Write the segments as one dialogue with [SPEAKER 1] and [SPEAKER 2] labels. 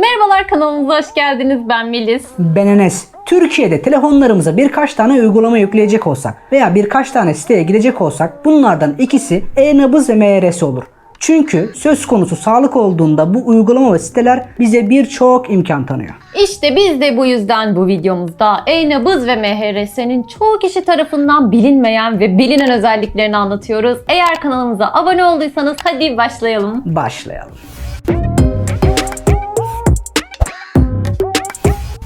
[SPEAKER 1] Merhabalar kanalımıza hoş geldiniz. Ben Melis.
[SPEAKER 2] Ben Enes. Türkiye'de telefonlarımıza birkaç tane uygulama yükleyecek olsak veya birkaç tane siteye gidecek olsak bunlardan ikisi e-nabız ve MRS olur. Çünkü söz konusu sağlık olduğunda bu uygulama ve siteler bize birçok imkan tanıyor.
[SPEAKER 1] İşte biz de bu yüzden bu videomuzda e-nabız ve MHRS'nin çoğu kişi tarafından bilinmeyen ve bilinen özelliklerini anlatıyoruz. Eğer kanalımıza abone olduysanız hadi başlayalım.
[SPEAKER 2] Başlayalım.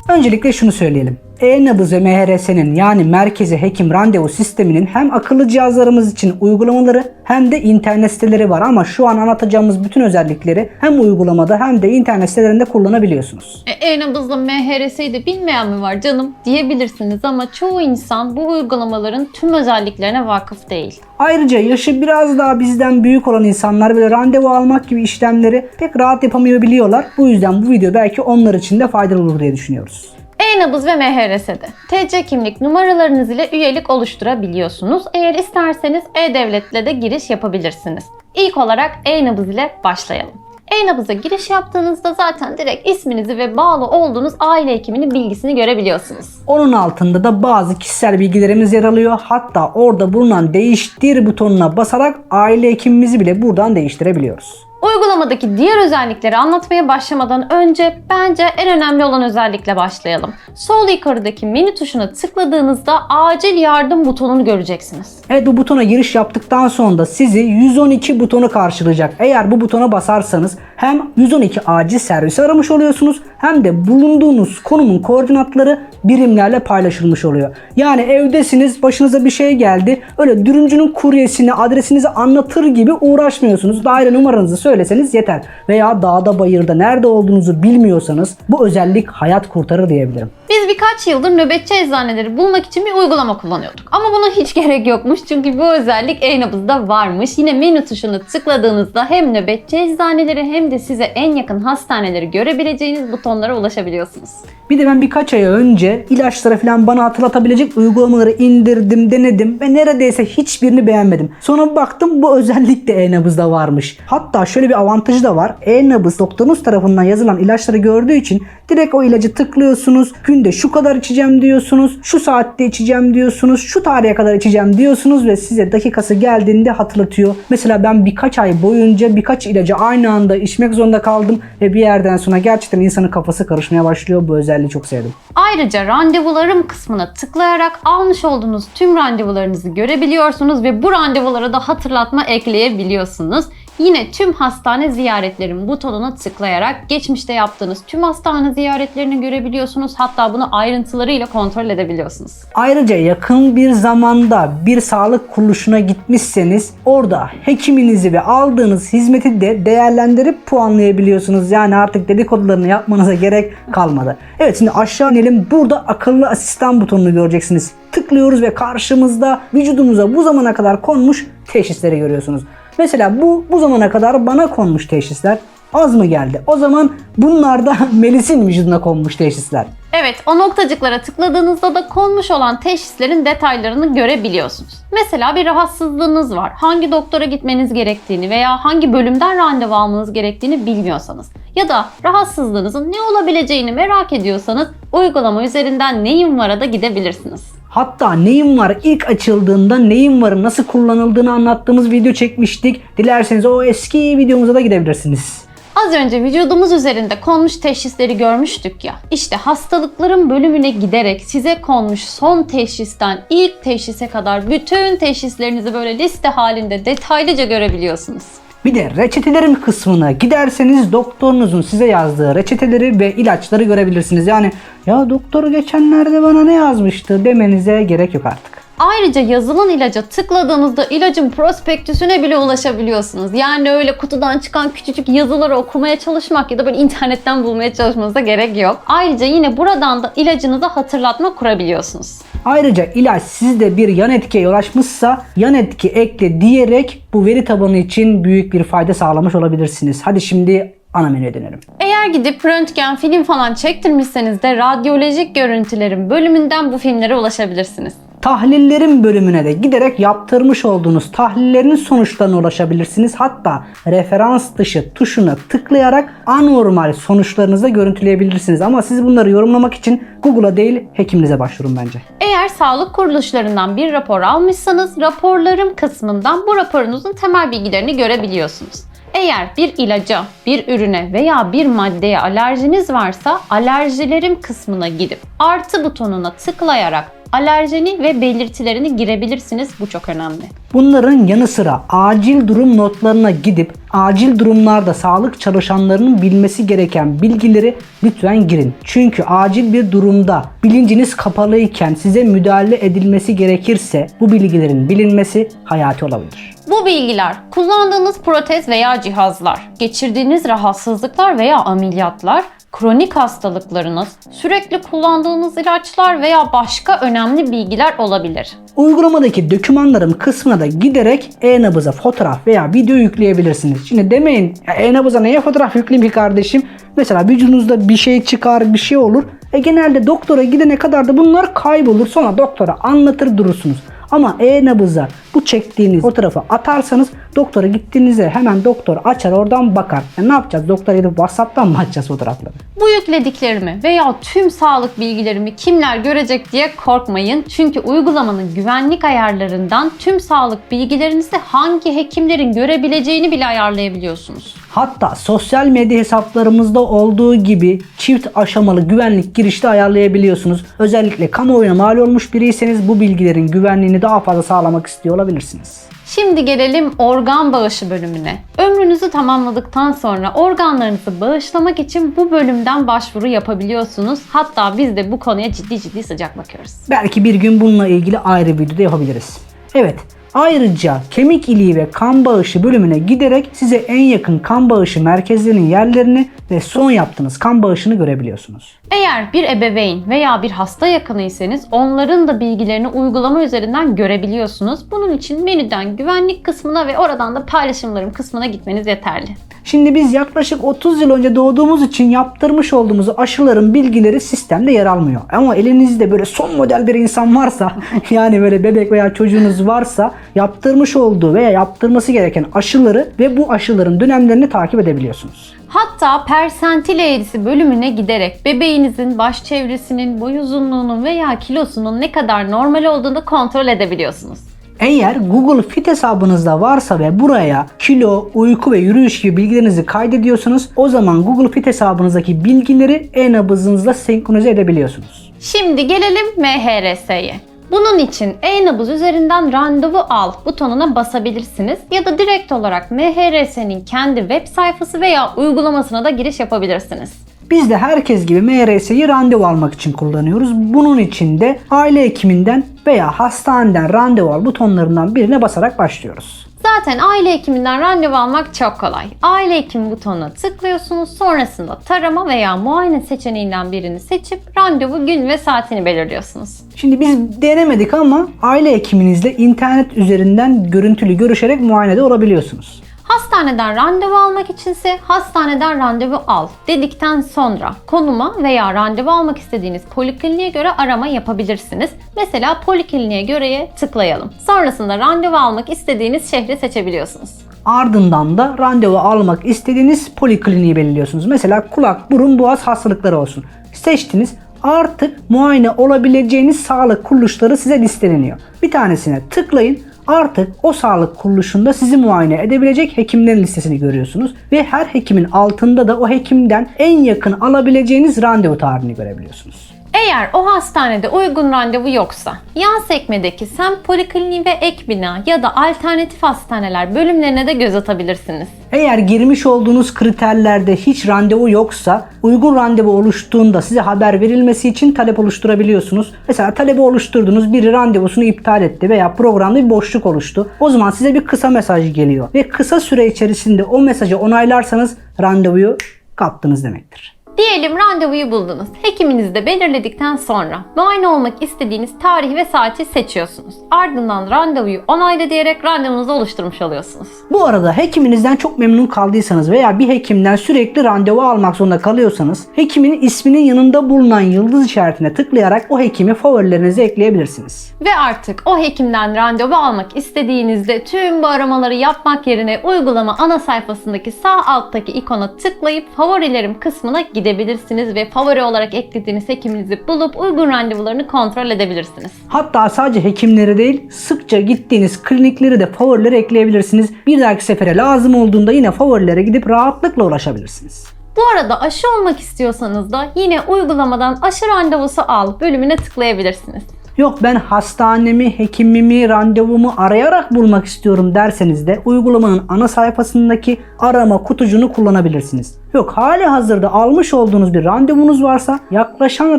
[SPEAKER 2] Öncelikle şunu söyleyelim. E-nabız ve MHRS'nin yani merkezi hekim randevu sisteminin hem akıllı cihazlarımız için uygulamaları hem de internet siteleri var ama şu an anlatacağımız bütün özellikleri hem uygulamada hem de internet sitelerinde kullanabiliyorsunuz.
[SPEAKER 1] E, E-nabızla MHRS'yi de bilmeyen mi var canım diyebilirsiniz ama çoğu insan bu uygulamaların tüm özelliklerine vakıf değil.
[SPEAKER 2] Ayrıca yaşı biraz daha bizden büyük olan insanlar böyle randevu almak gibi işlemleri pek rahat yapamıyor biliyorlar. Bu yüzden bu video belki onlar için de faydalı olur diye düşünüyoruz.
[SPEAKER 1] E-nabız ve MHRS'de TC kimlik numaralarınız ile üyelik oluşturabiliyorsunuz. Eğer isterseniz E-Devlet'le de giriş yapabilirsiniz. İlk olarak E-nabız ile başlayalım. E-nabıza giriş yaptığınızda zaten direkt isminizi ve bağlı olduğunuz aile hekiminin bilgisini görebiliyorsunuz.
[SPEAKER 2] Onun altında da bazı kişisel bilgilerimiz yer alıyor. Hatta orada bulunan değiştir butonuna basarak aile hekimimizi bile buradan değiştirebiliyoruz.
[SPEAKER 1] Uygulamadaki diğer özellikleri anlatmaya başlamadan önce bence en önemli olan özellikle başlayalım. Sol yukarıdaki menü tuşuna tıkladığınızda acil yardım butonunu göreceksiniz.
[SPEAKER 2] Evet bu butona giriş yaptıktan sonra sizi 112 butonu karşılayacak. Eğer bu butona basarsanız hem 112 acil servisi aramış oluyorsunuz hem de bulunduğunuz konumun koordinatları birimlerle paylaşılmış oluyor. Yani evdesiniz başınıza bir şey geldi öyle dürümcünün kuryesini adresinizi anlatır gibi uğraşmıyorsunuz. Daire numaranızı söyleseniz yeter. Veya dağda bayırda nerede olduğunuzu bilmiyorsanız bu özellik hayat kurtarır diyebilirim.
[SPEAKER 1] Biz birkaç yıldır nöbetçi eczaneleri bulmak için bir uygulama kullanıyorduk. Ama buna hiç gerek yokmuş çünkü bu özellik e-nabızda varmış. Yine menü tuşunu tıkladığınızda hem nöbetçi eczaneleri hem de size en yakın hastaneleri görebileceğiniz butonlara ulaşabiliyorsunuz.
[SPEAKER 2] Bir de ben birkaç ay önce ilaçları falan bana hatırlatabilecek uygulamaları indirdim, denedim ve neredeyse hiçbirini beğenmedim. Sonra baktım bu özellik de e-nabızda varmış. Hatta şöyle bir avantajı da var. E-nabız doktorunuz tarafından yazılan ilaçları gördüğü için direkt o ilacı tıklıyorsunuz. Günde şu kadar içeceğim diyorsunuz. Şu saatte içeceğim diyorsunuz. Şu tarihe kadar içeceğim diyorsunuz ve size dakikası geldiğinde hatırlatıyor. Mesela ben birkaç ay boyunca birkaç ilacı aynı anda içmek zorunda kaldım ve bir yerden sonra gerçekten insanın kafası karışmaya başlıyor. Bu özelliği çok sevdim.
[SPEAKER 1] Ayrıca randevularım kısmına tıklayarak almış olduğunuz tüm randevularınızı görebiliyorsunuz ve bu randevulara da hatırlatma ekleyebiliyorsunuz. Yine tüm hastane ziyaretlerim butonuna tıklayarak geçmişte yaptığınız tüm hastane ziyaretlerini görebiliyorsunuz. Hatta bunu ayrıntılarıyla kontrol edebiliyorsunuz.
[SPEAKER 2] Ayrıca yakın bir zamanda bir sağlık kuruluşuna gitmişseniz orada hekiminizi ve aldığınız hizmeti de değerlendirip puanlayabiliyorsunuz. Yani artık dedikodularını yapmanıza gerek kalmadı. Evet şimdi aşağı inelim. Burada akıllı asistan butonunu göreceksiniz. Tıklıyoruz ve karşımızda vücudumuza bu zamana kadar konmuş teşhisleri görüyorsunuz. Mesela bu bu zamana kadar bana konmuş teşhisler az mı geldi? O zaman bunlar da Melis'in vücuduna konmuş teşhisler.
[SPEAKER 1] Evet, o noktacıklara tıkladığınızda da konmuş olan teşhislerin detaylarını görebiliyorsunuz. Mesela bir rahatsızlığınız var. Hangi doktora gitmeniz gerektiğini veya hangi bölümden randevu almanız gerektiğini bilmiyorsanız ya da rahatsızlığınızın ne olabileceğini merak ediyorsanız uygulama üzerinden neyim var'a da gidebilirsiniz.
[SPEAKER 2] Hatta neyim var ilk açıldığında neyim varın nasıl kullanıldığını anlattığımız video çekmiştik. Dilerseniz o eski videomuza da gidebilirsiniz.
[SPEAKER 1] Az önce vücudumuz üzerinde konmuş teşhisleri görmüştük ya. İşte hastalıkların bölümüne giderek size konmuş son teşhisten ilk teşhise kadar bütün teşhislerinizi böyle liste halinde detaylıca görebiliyorsunuz.
[SPEAKER 2] Bir de reçetelerin kısmına giderseniz doktorunuzun size yazdığı reçeteleri ve ilaçları görebilirsiniz. Yani ya doktoru geçenlerde bana ne yazmıştı demenize gerek yok artık.
[SPEAKER 1] Ayrıca yazılan ilaca tıkladığınızda ilacın prospektüsüne bile ulaşabiliyorsunuz. Yani öyle kutudan çıkan küçücük yazıları okumaya çalışmak ya da böyle internetten bulmaya çalışmanıza gerek yok. Ayrıca yine buradan da ilacınıza hatırlatma kurabiliyorsunuz.
[SPEAKER 2] Ayrıca ilaç sizde bir yan etkiye yol açmışsa yan etki ekle diyerek bu veri tabanı için büyük bir fayda sağlamış olabilirsiniz. Hadi şimdi ana menüye dönelim.
[SPEAKER 1] Eğer gidip röntgen, film falan çektirmişseniz de radyolojik görüntülerin bölümünden bu filmlere ulaşabilirsiniz.
[SPEAKER 2] Tahlillerin bölümüne de giderek yaptırmış olduğunuz tahlillerin sonuçlarına ulaşabilirsiniz. Hatta referans dışı tuşuna tıklayarak anormal sonuçlarınızı da görüntüleyebilirsiniz. Ama siz bunları yorumlamak için Google'a değil hekiminize başvurun bence.
[SPEAKER 1] Eğer sağlık kuruluşlarından bir rapor almışsanız raporlarım kısmından bu raporunuzun temel bilgilerini görebiliyorsunuz. Eğer bir ilaca, bir ürüne veya bir maddeye alerjiniz varsa alerjilerim kısmına gidip artı butonuna tıklayarak alerjeni ve belirtilerini girebilirsiniz. Bu çok önemli.
[SPEAKER 2] Bunların yanı sıra acil durum notlarına gidip acil durumlarda sağlık çalışanlarının bilmesi gereken bilgileri lütfen girin. Çünkü acil bir durumda bilinciniz kapalıyken size müdahale edilmesi gerekirse bu bilgilerin bilinmesi hayati olabilir.
[SPEAKER 1] Bu bilgiler kullandığınız protez veya cihazlar, geçirdiğiniz rahatsızlıklar veya ameliyatlar, kronik hastalıklarınız, sürekli kullandığınız ilaçlar veya başka önemli bilgiler olabilir.
[SPEAKER 2] Uygulamadaki dokümanlarım kısmına da giderek e-nabıza fotoğraf veya video yükleyebilirsiniz. Şimdi demeyin "Ya e-nabıza neye fotoğraf yükleyeyim ki kardeşim? Mesela vücudunuzda bir şey çıkar, bir şey olur. E genelde doktora gidene kadar da bunlar kaybolur. Sonra doktora anlatır durursunuz. Ama e-nabıza bu çektiğiniz fotoğrafı atarsanız doktora gittiğinizde hemen doktor açar oradan bakar. E ne yapacağız? Doktora gidip WhatsApp'tan mı açacağız fotoğrafları?
[SPEAKER 1] Bu yüklediklerimi veya tüm sağlık bilgilerimi kimler görecek diye korkmayın. Çünkü uygulamanın güvenlik ayarlarından tüm sağlık bilgilerinizi hangi hekimlerin görebileceğini bile ayarlayabiliyorsunuz.
[SPEAKER 2] Hatta sosyal medya hesaplarımızda olduğu gibi çift aşamalı güvenlik girişte ayarlayabiliyorsunuz. Özellikle kamuoyuna mal olmuş biriyseniz bu bilgilerin güvenliğini daha fazla sağlamak istiyor olabilirsiniz.
[SPEAKER 1] Şimdi gelelim organ bağışı bölümüne. Ömrünüzü tamamladıktan sonra organlarınızı bağışlamak için bu bölümden başvuru yapabiliyorsunuz. Hatta biz de bu konuya ciddi ciddi sıcak bakıyoruz.
[SPEAKER 2] Belki bir gün bununla ilgili ayrı bir videoda yapabiliriz. Evet, ayrıca kemik iliği ve kan bağışı bölümüne giderek size en yakın kan bağışı merkezlerinin yerlerini ve son yaptığınız kan bağışını görebiliyorsunuz.
[SPEAKER 1] Eğer bir ebeveyn veya bir hasta yakınıysanız onların da bilgilerini uygulama üzerinden görebiliyorsunuz. Bunun için menüden güvenlik kısmına ve oradan da paylaşımlarım kısmına gitmeniz yeterli.
[SPEAKER 2] Şimdi biz yaklaşık 30 yıl önce doğduğumuz için yaptırmış olduğumuz aşıların bilgileri sistemde yer almıyor. Ama elinizde böyle son model bir insan varsa yani böyle bebek veya çocuğunuz varsa yaptırmış olduğu veya yaptırması gereken aşıları ve bu aşıların dönemlerini takip edebiliyorsunuz.
[SPEAKER 1] Hatta persentil eğrisi bölümüne giderek bebeğinizin baş çevresinin, boy uzunluğunun veya kilosunun ne kadar normal olduğunu kontrol edebiliyorsunuz.
[SPEAKER 2] Eğer Google Fit hesabınızda varsa ve buraya kilo, uyku ve yürüyüş gibi bilgilerinizi kaydediyorsunuz o zaman Google Fit hesabınızdaki bilgileri e-nabızınızla senkronize edebiliyorsunuz.
[SPEAKER 1] Şimdi gelelim MHRS'ye. Bunun için e-nabız üzerinden randevu al butonuna basabilirsiniz ya da direkt olarak MHRS'nin kendi web sayfası veya uygulamasına da giriş yapabilirsiniz.
[SPEAKER 2] Biz de herkes gibi MRS'yi randevu almak için kullanıyoruz. Bunun için de aile hekiminden veya hastaneden randevu al butonlarından birine basarak başlıyoruz.
[SPEAKER 1] Zaten aile hekiminden randevu almak çok kolay. Aile hekimi butonuna tıklıyorsunuz. Sonrasında tarama veya muayene seçeneğinden birini seçip randevu gün ve saatini belirliyorsunuz.
[SPEAKER 2] Şimdi biz denemedik ama aile hekiminizle internet üzerinden görüntülü görüşerek muayenede olabiliyorsunuz.
[SPEAKER 1] Hastaneden randevu almak içinse hastaneden randevu al dedikten sonra konuma veya randevu almak istediğiniz polikliniğe göre arama yapabilirsiniz. Mesela polikliniğe göreye tıklayalım. Sonrasında randevu almak istediğiniz şehri seçebiliyorsunuz.
[SPEAKER 2] Ardından da randevu almak istediğiniz polikliniği belirliyorsunuz. Mesela kulak, burun, boğaz hastalıkları olsun. Seçtiniz. Artık muayene olabileceğiniz sağlık kuruluşları size listeleniyor. Bir tanesine tıklayın. Artık o sağlık kuruluşunda sizi muayene edebilecek hekimlerin listesini görüyorsunuz ve her hekimin altında da o hekimden en yakın alabileceğiniz randevu tarihini görebiliyorsunuz.
[SPEAKER 1] Eğer o hastanede uygun randevu yoksa yan sekmedeki semt polikliniği ve ek bina ya da alternatif hastaneler bölümlerine de göz atabilirsiniz.
[SPEAKER 2] Eğer girmiş olduğunuz kriterlerde hiç randevu yoksa uygun randevu oluştuğunda size haber verilmesi için talep oluşturabiliyorsunuz. Mesela talebi oluşturdunuz biri randevusunu iptal etti veya programda bir boşluk oluştu. O zaman size bir kısa mesaj geliyor ve kısa süre içerisinde o mesajı onaylarsanız randevuyu kaptınız demektir.
[SPEAKER 1] Diyelim randevuyu buldunuz. Hekiminizi de belirledikten sonra muayene olmak istediğiniz tarih ve saati seçiyorsunuz. Ardından randevuyu onayla diyerek randevunuzu oluşturmuş oluyorsunuz.
[SPEAKER 2] Bu arada hekiminizden çok memnun kaldıysanız veya bir hekimden sürekli randevu almak zorunda kalıyorsanız hekimin isminin yanında bulunan yıldız işaretine tıklayarak o hekimi favorilerinize ekleyebilirsiniz.
[SPEAKER 1] Ve artık o hekimden randevu almak istediğinizde tüm bu aramaları yapmak yerine uygulama ana sayfasındaki sağ alttaki ikona tıklayıp favorilerim kısmına gidebilirsiniz ve favori olarak eklediğiniz hekiminizi bulup uygun randevularını kontrol edebilirsiniz.
[SPEAKER 2] Hatta sadece hekimleri değil sıkça gittiğiniz klinikleri de favorilere ekleyebilirsiniz. Bir dahaki sefere lazım olduğunda yine favorilere gidip rahatlıkla ulaşabilirsiniz.
[SPEAKER 1] Bu arada aşı olmak istiyorsanız da yine uygulamadan aşı randevusu al bölümüne tıklayabilirsiniz.
[SPEAKER 2] Yok ben hastanemi, hekimimi, randevumu arayarak bulmak istiyorum derseniz de uygulamanın ana sayfasındaki arama kutucuğunu kullanabilirsiniz. Yok hali hazırda almış olduğunuz bir randevunuz varsa yaklaşan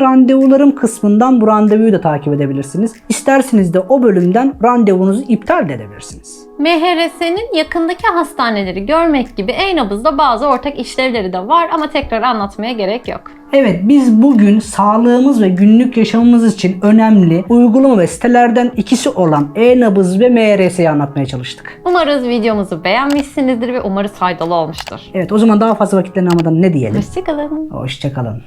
[SPEAKER 2] randevularım kısmından bu randevuyu da takip edebilirsiniz. İsterseniz de o bölümden randevunuzu iptal de edebilirsiniz.
[SPEAKER 1] MHRS'nin yakındaki hastaneleri görmek gibi e-nabızda bazı ortak işlevleri de var ama tekrar anlatmaya gerek yok.
[SPEAKER 2] Evet biz bugün sağlığımız ve günlük yaşamımız için önemli uygulama ve sitelerden ikisi olan e-nabız ve MRS'yi anlatmaya çalıştık.
[SPEAKER 1] Umarız videomuzu beğenmişsinizdir ve umarız faydalı olmuştur.
[SPEAKER 2] Evet o zaman daha fazla vakitlerini almadan ne diyelim?
[SPEAKER 1] Hoşçakalın.
[SPEAKER 2] Hoşçakalın.